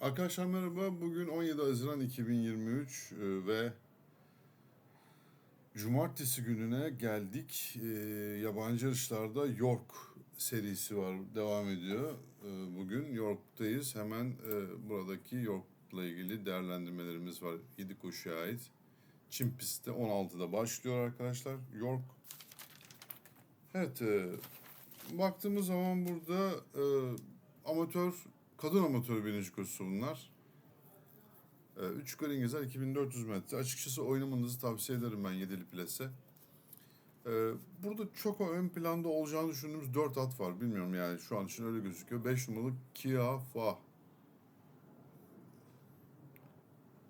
Arkadaşlar merhaba. Bugün 17 Haziran 2023 e, ve Cumartesi gününe geldik. E, yabancı yarışlarda York serisi var. Devam ediyor. E, bugün York'tayız. Hemen buradaki York'la ilgili değerlendirmelerimiz var. 7 koşuya ait. Çim pistte 16'da başlıyor arkadaşlar. York. Evet. Baktığımız zaman burada amatör kadın amatör birinci koşusu bunlar. 3 yukarı İngilizler 2400 metre. Açıkçası oynamanızı tavsiye ederim ben yedili plase. Ee, burada çok ön planda olacağını düşündüğümüz 4 at var. Bilmiyorum yani şu an için öyle gözüküyor. 5 numaralı Kia Fa.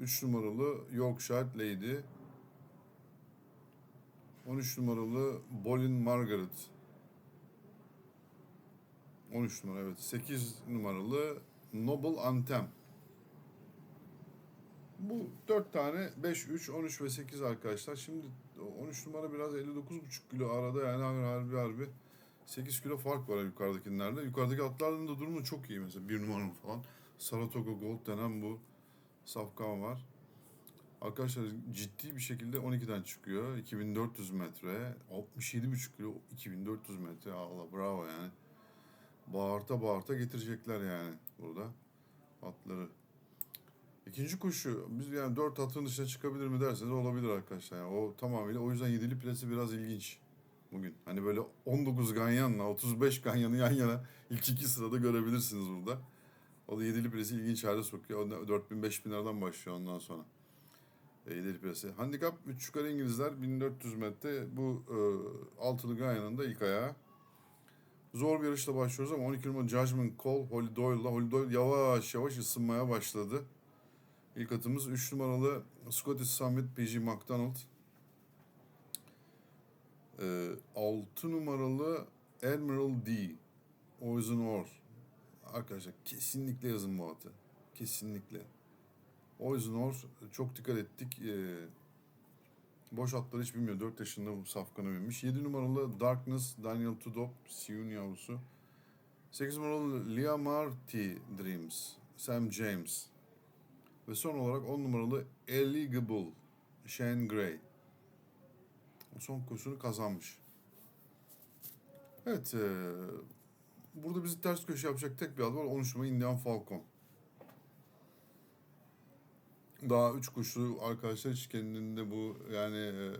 3 numaralı Yorkshire Lady. 13 numaralı Bolin Margaret. 13 numara evet. 8 numaralı Noble Anthem. Bu 4 tane 5, 3, 13 ve 8 arkadaşlar. Şimdi 13 numara biraz 59,5 kilo arada yani harbi harbi harbi 8 kilo fark var yukarıdakilerle. Yukarıdaki atların da durumu çok iyi mesela 1 numara falan. Saratoga Gold denen bu safkan var. Arkadaşlar ciddi bir şekilde 12'den çıkıyor. 2400 metre. 67,5 kilo 2400 metre. Allah bravo yani bağırta bağırta getirecekler yani burada atları. İkinci koşu biz yani dört atın dışına çıkabilir mi derseniz olabilir arkadaşlar. Yani o tamamıyla o yüzden yedili plası biraz ilginç bugün. Hani böyle 19 ganyanla 35 ganyanı yan yana ilk iki sırada görebilirsiniz burada. O da yedili plası ilginç hale sokuyor. O 4000 5000 liradan başlıyor ondan sonra. E, yedili plası. Handikap 3 yukarı İngilizler 1400 metre. Bu e, altılı ganyanın da ilk ayağı. Zor bir yarışla başlıyoruz ama 12 numara Judgment Call Holly Doyle'la. Holly Doyle yavaş yavaş ısınmaya başladı. İlk atımız 3 numaralı Scottish Summit PG McDonald. Ee, 6 numaralı Admiral D. Oizen Or. Arkadaşlar kesinlikle yazın bu atı. Kesinlikle. Oizen Or çok dikkat ettik. Ee, Boş atları hiç bilmiyor. 4 yaşında bu safkanı binmiş. 7 numaralı Darkness Daniel Tudop. Siyun yavrusu. 8 numaralı Liamarty Dreams. Sam James. Ve son olarak 10 numaralı Eligable. Shane Gray. Son koşusunu kazanmış. Evet. E, burada bizi ters köşe yapacak tek bir ad var. 13 numaralı Indian Falcon. Daha üç kuşlu arkadaşlar hiç kendinde bu yani e,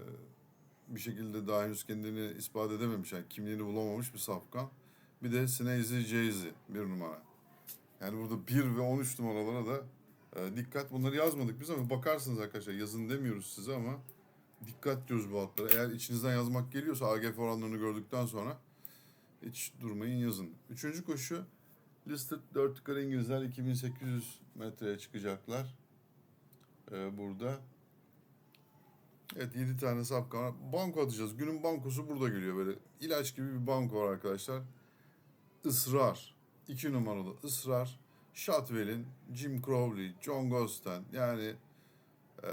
bir şekilde daha henüz kendini ispat edememiş. Yani kimliğini bulamamış bir safkan. Bir de Snazzy Jayzy bir numara. Yani burada 1 ve 13 numaralara da e, dikkat. Bunları yazmadık biz ama bakarsınız arkadaşlar. Yazın demiyoruz size ama dikkat diyoruz bu atlara. Eğer içinizden yazmak geliyorsa AGF oranlarını gördükten sonra hiç durmayın yazın. Üçüncü koşu Listed 4 yukarı İngilizler 2800 metreye çıkacaklar e, burada. Evet 7 tane sapkan var. Banko atacağız. Günün bankosu burada geliyor böyle. ilaç gibi bir banko var arkadaşlar. Israr. 2 numaralı ısrar. Shotwell'in, Jim Crowley, John Gosden yani e,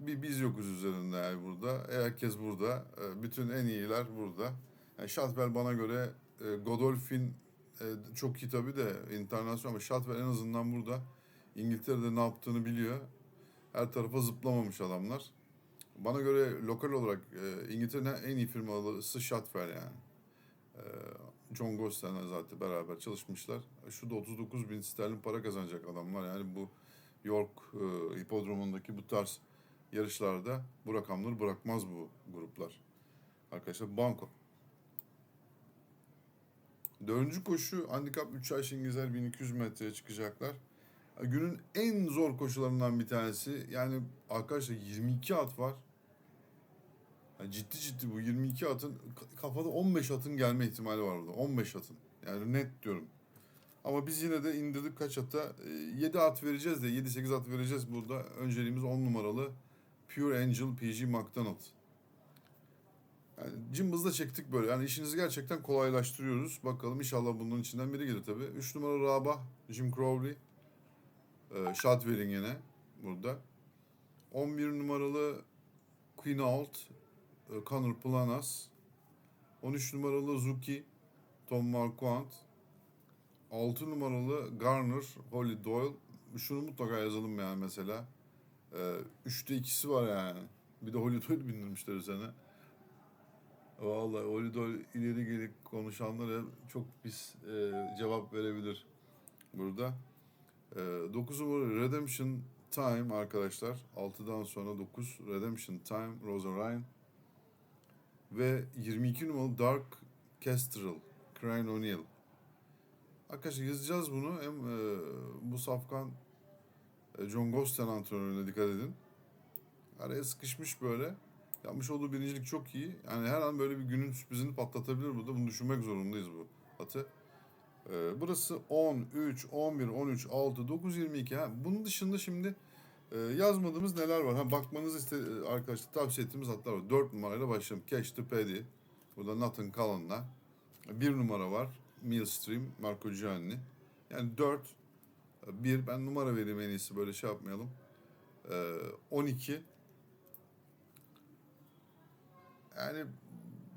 bir biz yokuz üzerinde yani burada. Herkes burada. E, bütün en iyiler burada. Yani Shotwell bana göre e, Godolphin e, çok iyi tabii de internasyonel ama Shotwell en azından burada İngiltere'de ne yaptığını biliyor her tarafa zıplamamış adamlar. Bana göre lokal olarak e, İngiltere'nin en iyi firmalısı Shotwell yani. E, John Gosten'le zaten beraber çalışmışlar. Şu da 39 bin sterlin para kazanacak adamlar. Yani bu York e, hipodromundaki bu tarz yarışlarda bu rakamları bırakmaz bu gruplar. Arkadaşlar banko. Dördüncü koşu handikap 3 yaş İngilizler 1200 metreye çıkacaklar. Günün en zor koşularından bir tanesi. Yani arkadaşlar 22 at var. Yani ciddi ciddi bu 22 atın kafada 15 atın gelme ihtimali var burada. 15 atın. Yani net diyorum. Ama biz yine de indirdik kaç ata? 7 at vereceğiz de 7-8 at vereceğiz burada. Önceliğimiz 10 numaralı Pure Angel PG McDonald. Yani cımbızla çektik böyle. Yani işinizi gerçekten kolaylaştırıyoruz. Bakalım inşallah bunun içinden biri gelir tabii. 3 numara Rabah Jim Crowley. E, Shadwell'in yine burada. 11 numaralı Quinault, e, Connor Planas. 13 numaralı Zuki, Tom Marquand. 6 numaralı Garner, Holly Doyle, şunu mutlaka yazalım yani mesela. Ee, üçte ikisi var yani. Bir de Holidoy bindirmişler üzerine. Vallahi Holidoy ileri geri konuşanlara çok pis e, cevap verebilir burada. E, 9 numara Redemption Time arkadaşlar. 6'dan sonra 9 Redemption Time Rosa Ryan. Ve 22 numaralı Dark Kestrel Crane O'Neill. Arkadaşlar yazacağız bunu. Hem e, bu safkan e, John Gosten antrenörüne dikkat edin. Araya sıkışmış böyle. Yapmış olduğu birincilik çok iyi. Yani her an böyle bir günün sürprizini patlatabilir burada. Bunu düşünmek zorundayız bu atı. E, burası 10, 3, 11, 13, 6, 9, 22. Ha, bunun dışında şimdi e, yazmadığımız neler var? Ha, bakmanızı iste, e, arkadaşlar tavsiye ettiğimiz atlar var. 4 numarayla başlayalım. Cash the Paddy. Burada Nathan Cullen'la. Bir numara var. Millstream, Marco Gianni. Yani 4, 1. Ben numara vereyim en iyisi böyle şey yapmayalım. Ee, 12. Yani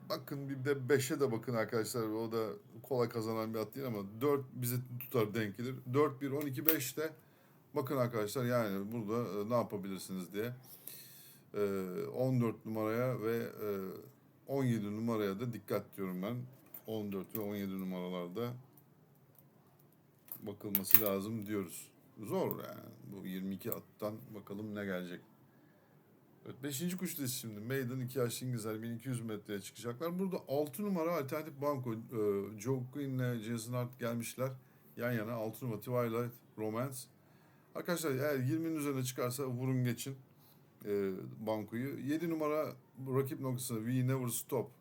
bakın bir de 5'e de bakın arkadaşlar. O da kolay kazanan bir at değil ama 4 bize tutar denk gelir. 4, 1, 12, 5 de bakın arkadaşlar yani burada e, ne yapabilirsiniz diye. Ee, 14 numaraya ve e, 17 numaraya da dikkat diyorum ben. 14 ve 17 numaralarda bakılması lazım diyoruz. Zor yani. Bu 22 attan bakalım ne gelecek. Evet 5. kuştayız şimdi. Maiden 2 yaşlı İngilizler 1200 metreye çıkacaklar. Burada 6 numara alternatif banko. E, Joe Quinn ile Jason Hart gelmişler. Yan yana 6 numara Twilight Romance. Arkadaşlar eğer 20'nin üzerine çıkarsa vurun geçin e, bankoyu. 7 numara rakip noktasında We Never Stop.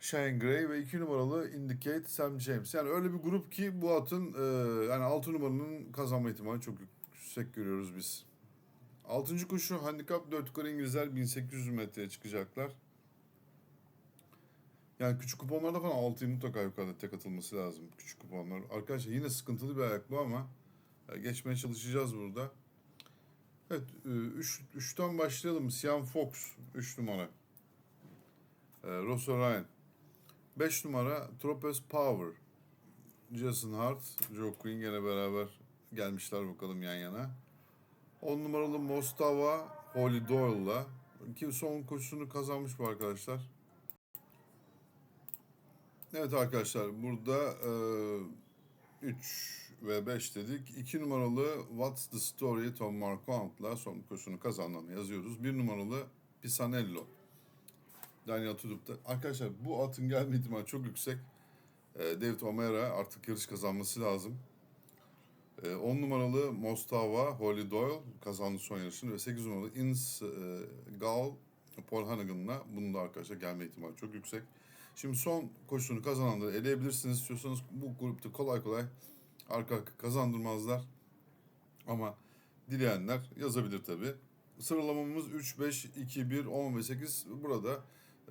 Shane Gray ve 2 numaralı Indicate Sam James. Yani öyle bir grup ki bu atın e, yani 6 numaranın kazanma ihtimali çok yüksek görüyoruz biz. 6. koşu handikap 4 yukarı İngilizler 1800 metreye çıkacaklar. Yani küçük kuponlarda falan 6'yı mutlaka yukarıda tek atılması lazım küçük kuponlar. Arkadaşlar yine sıkıntılı bir ayak bu ama e, geçmeye çalışacağız burada. Evet 3 3'ten başlayalım. Sian Fox 3 numara. E, Rosso Ryan. 5 numara Tropez Power. Jason Hart, Joe Quinn gene beraber gelmişler bakalım yan yana. 10 numaralı Mostava Holly Doyle'la. Ki son koşusunu kazanmış bu arkadaşlar. Evet arkadaşlar burada 3 ve 5 dedik. 2 numaralı What's the Story Tom Marquand'la son koşusunu kazandığını yazıyoruz. 1 numaralı Pisanello. Daniel Tudup'ta. Arkadaşlar bu atın gelme ihtimali çok yüksek. Ee, David O'Meara artık yarış kazanması lazım. 10 ee, numaralı Mostava Holly Doyle kazandı son yarışını ve 8 numaralı Ins e, Gal Paul Hannigan'la bunun da arkadaşlar gelme ihtimali çok yüksek. Şimdi son koşusunu kazananları eleyebilirsiniz istiyorsanız bu grupta kolay kolay arka arka kazandırmazlar. Ama dileyenler yazabilir tabi. Sıralamamız 3, 5, 2, 1, 10 ve 8. Burada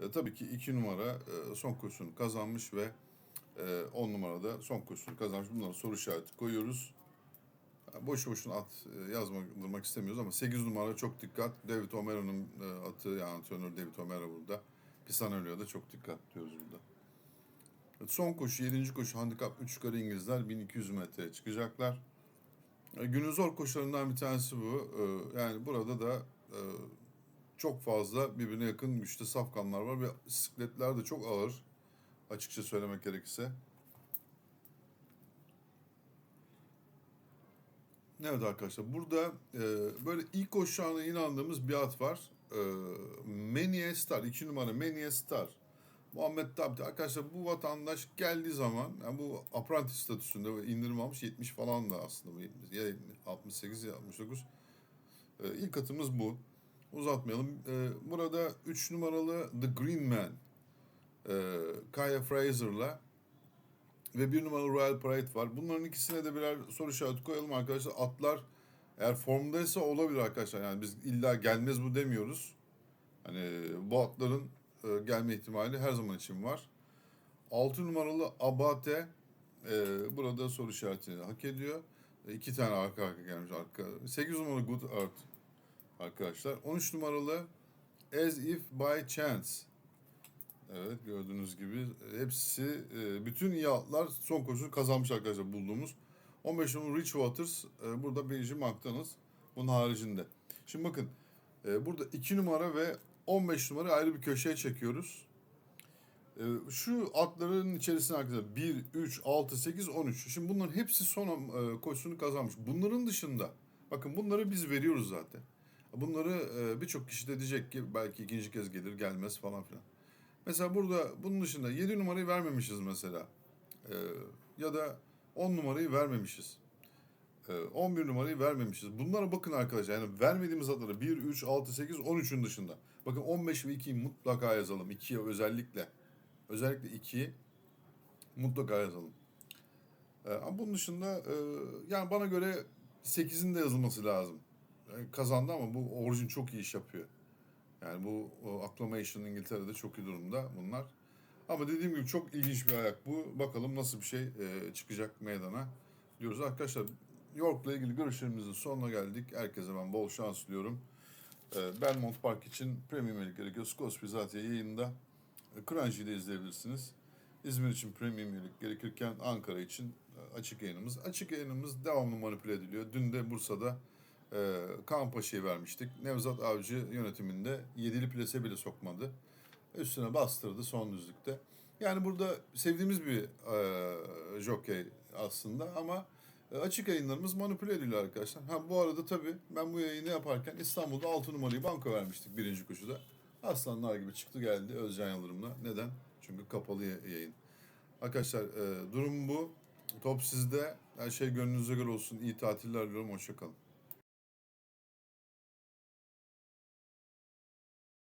e, tabii ki 2 numara e, son koşusunu kazanmış ve 10 e, numarada son koşusunu kazanmış. Bunlara soru işareti koyuyoruz. Boşu boşuna at e, yazmak istemiyoruz ama 8 numara çok dikkat. David Omera'nın e, atı yani antrenör David Omera burada. Pisanello'ya da çok dikkat diyoruz burada. Son koşu 7. koşu handikap 3 yukarı İngilizler 1200 metreye çıkacaklar. E, günün zor koşularından bir tanesi bu. Yani burada da çok fazla birbirine yakın güçte safkanlar var ve sikletler de çok ağır. Açıkça söylemek gerekirse. Evet arkadaşlar burada e, böyle ilk koşacağına inandığımız bir at var. E, Meniye Star, 2 numara Meniye Star. Muhammed Tabdi. Arkadaşlar bu vatandaş geldiği zaman yani bu apprentice statüsünde indirim almış 70 falan da aslında. Ya 68 ya 69. E, ilk atımız bu. Uzatmayalım. E, burada 3 numaralı The Green Man. E, Kaya Fraser'la ve bir numaralı Royal Parade var. Bunların ikisine de birer soru işareti koyalım arkadaşlar. Atlar eğer formdaysa olabilir arkadaşlar. Yani biz illa gelmez bu demiyoruz. Hani bu atların e, gelme ihtimali her zaman için var. 6 numaralı Abate e, burada soru işaretini hak ediyor. E, iki tane arka arka gelmiş. Arka. 8 numaralı Good Earth arkadaşlar. 13 numaralı As If By Chance. Evet gördüğünüz gibi hepsi e, bütün iyi atlar son koşusunu kazanmış arkadaşlar bulduğumuz. 15 numara Rich Waters. e, burada Benji McDonald's. Bunun haricinde. Şimdi bakın. e, burada 2 numara ve 15 numara ayrı bir köşeye çekiyoruz. Şu atların içerisine arkadaşlar 1, 3, 6, 8, 13. Şimdi bunların hepsi son koşusunu kazanmış. Bunların dışında bakın bunları biz veriyoruz zaten. Bunları birçok kişi de diyecek ki belki ikinci kez gelir gelmez falan filan. Mesela burada bunun dışında 7 numarayı vermemişiz mesela. E, ya da 10 numarayı vermemişiz. E, 11 numarayı vermemişiz. Bunlara bakın arkadaşlar. Yani vermediğimiz adları 1, 3, 6, 8, 13'ün dışında. Bakın 15 ve 2'yi mutlaka yazalım. 2'ye özellikle. Özellikle 2'yi mutlaka yazalım. E, ama bunun dışında e, yani bana göre 8'in de yazılması lazım. Yani kazandı ama bu orijin çok iyi iş yapıyor. Yani bu o Acclamation İngiltere'de çok iyi durumda bunlar. Ama dediğim gibi çok ilginç bir ayak bu. Bakalım nasıl bir şey e, çıkacak meydana diyoruz. Arkadaşlar York'la ilgili görüşlerimizin sonuna geldik. Herkese ben bol şans diliyorum. E, Belmont Park için Premium League gerekiyor. Scottsby zaten yayında. E, Crunchy'de izleyebilirsiniz. İzmir için Premium League gerekirken Ankara için e, açık yayınımız. Açık yayınımız devamlı manipüle ediliyor. Dün de Bursa'da e, Kaan Paşa'yı vermiştik. Nevzat Avcı yönetiminde yedili plase bile sokmadı. Üstüne bastırdı son düzlükte. Yani burada sevdiğimiz bir e, jockey aslında ama e, açık yayınlarımız manipüle ediliyor arkadaşlar. Ha bu arada tabii ben bu yayını yaparken İstanbul'da 6 numarayı banka vermiştik birinci koşuda. Aslanlar gibi çıktı geldi Özcan Yıldırım'la. Neden? Çünkü kapalı ya- yayın. Arkadaşlar e, durum bu. Top sizde. Her şey gönlünüze göre olsun. İyi tatiller diliyorum. Hoşçakalın.